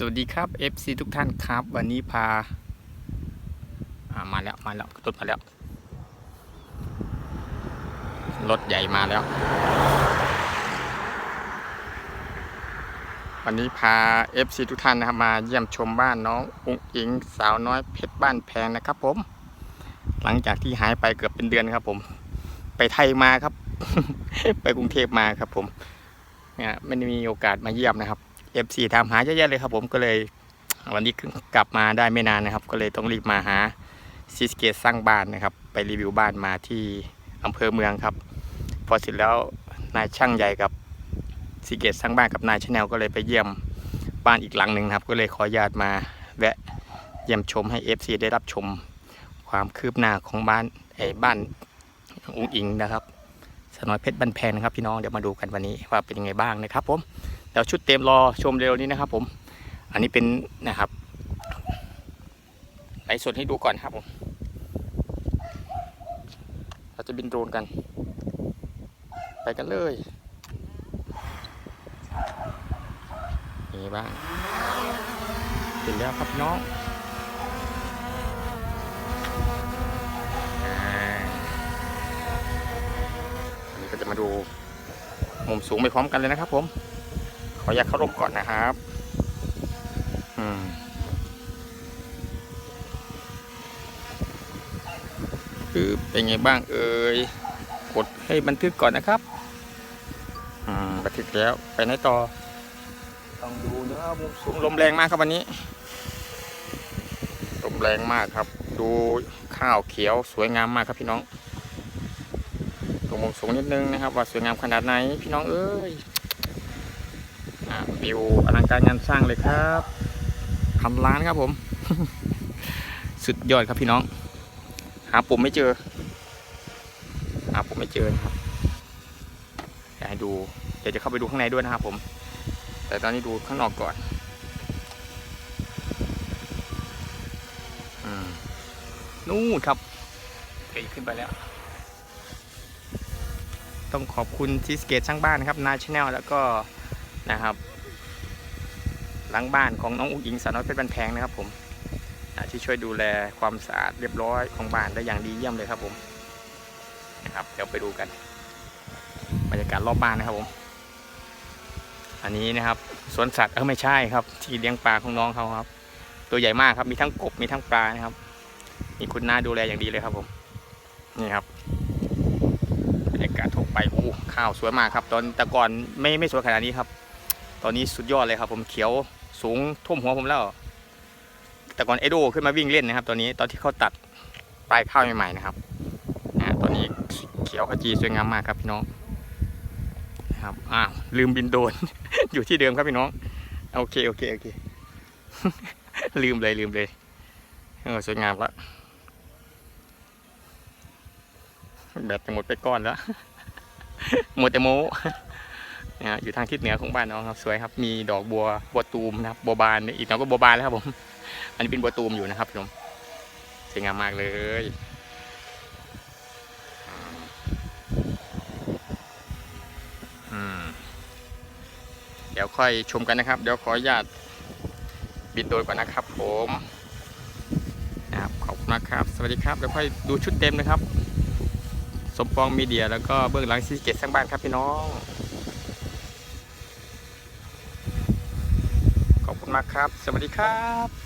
สวัสดีครับ FC ทุกท่านครับ วันนี้พาามาแล้วมาแล้วรถมาแล้ว รถใหญ่มาแล้ว วันนี้พา FC ทุกท่านนะครับมาเยี่ยมชมบ้านน้องอุงอิงสาวน้อยเพชรบ้านแพงนะครับผม หลังจากที่หายไปเกือบเป็นเดือนครับผม ไปไทยมาครับ ไปกรุงเทพมาครับผมเนี่ยไม่ได้มีโอกาสมาเยี่ยมนะครับ FC ถามหาเยอะแยะเลยครับผมก็เลยวันนี้กลับมาได้ไม่นานนะครับ ก็เลยต้องรีบมาหาซิสเกตสร้างบ้านนะครับ ไปรีวิวบ้านมาที่อำเภอเมืองครับ พอเสร็จแล้วนายช่างใหญ่กับซิสเกตสร้างบ้านกับนายชาแนลก็เลยไปเยี่ยมบ้านอีกหลังหนึ่งครับ ก็เลยขออนุญาตมาแวะเยี่ยมชมให้ FC ได้รับชมความคืบหน้าของบ้านไอ้บ้านอุ้งอิงนะครับสนอยเพชรบ้านแพงนะครับพี่น้องเดี๋ยวมาดูกันวันนี้ว่าเป็นยังไงบ้างนะครับผม ดี๋ยวชุดเต็มรอชมเร็วนี้นะครับ ผม อันนี้เป็นนะครับไลฟ์สดให้ดูก่อนครับผม เราจะบินโดรนกัน ไปกันเลยนี่บ้างเห็นแล้วครับน้องอันนี้ก็จะมาดูมุมสูงไปพร้อมกันเลยนะครับผม ออยากเข้าร่มก่อนนะครับ อืมคือเป็นไงบ้างเอ่ย กดให้บันทึกก่อนนะครับ อืมบันทึกแล้วไปไหนต่อ ต้องดูนะครับมุมสูงลมแรงมากครับวันนี้ ลมแรงมากครับ ดูข้าวเขียวสวยงามมากครับพี่น้องตรงมุมสูงนิดนึงนะครับ ว่าสวยงามขนาดไหนพี่น้องเอ้ยอ่า วิวอลังการงานสร้างเลยครับพันล้านครับผม สุดยอดครับพี่น้อง หาปุ่มไม่เจอ หาปุ่มไม่เจอนะครับอยากให้ดูเดี๋ยวจะเข้าไปดูข้างในด้วยนะครับผม แต่ตอนนี้ดูข้างนอกก่อนอนู่นครับเยขึ้นไปแล้ว ต้องขอบคุณที่สเกตช่างบ้านนะครับนาชแนลแล้วก็ นะครับ หลังบ้านของน้องอุ้งอิงสาวน้อยเพชรบันแพงนะครับผมที่ช่วยดูแลความสะอาดเรียบร้อยของบ้านได้อย่างดีเยี่ยมเลยครับผมนะครับเดี๋ยวไปดูกันบรรยากาศรอบบ้านนะครับผม อันนี้นะครับสวนสัตว์เออไม่ใช่ครับ ที่เลี้ยงปลาของน้องเขาครับ ตัวใหญ่มากครับมีทั้งกบมีทั้งปลานะครับ มีคุณน้าดูแลอย่างดีเลยครับผมนี่ครับบรรยากาศทั่วไปโอ้ข้าวสวยมากครับ ตอนแต่ก่อนไม่ไม่สวยขนาดนี้ครับ อนนี้สุดยอดเลยครับ ผมเขียวสูงท่วมหัวผมแล้ว แต่ก่อนเอโดขึ้นมาวิ่งเล่นนะครับ ตอนนี้ตอนที่เขาตัดปลายข้าวใหม่ๆนะครับอ่าตอนนี้เขียวขจีสวยงามมากครับพี่น้องนะครับอ้าวลืมบินโดรนอยู่ที่เดิมครับพี่น้องโอเคโอเคโอเคลืมเลยลืมเลยเออสวยงามละแบตจะหมดไปก้อนแล้วหมดแต่โม นะฮะอยู่ทางทิศเหนือของบ้านน้องครับสวยครับมีดอกบัวบัวตูมนะครับบัวบานอีกหน้อยก็บัวบานแล้วครับผม อันนี้เป็นบัวตูมอยู่นะครับผมสวยงามมากเลยเดี๋ยวค่อยชมกันนะครับ เดี๋ยวขออนุญาตบินโดรนก่อนนะครับ ผมนะครับขอบคุณมากครับ สวัสดีครับเดี๋ยวค่อยดูชุดเต็มนะครับ สมปองมีเดียแล้วก็เบื้องหลังซีเกตสร้างบ้านครับพี่น้อง ขอบคุณ มากครับ สวัสดีครับ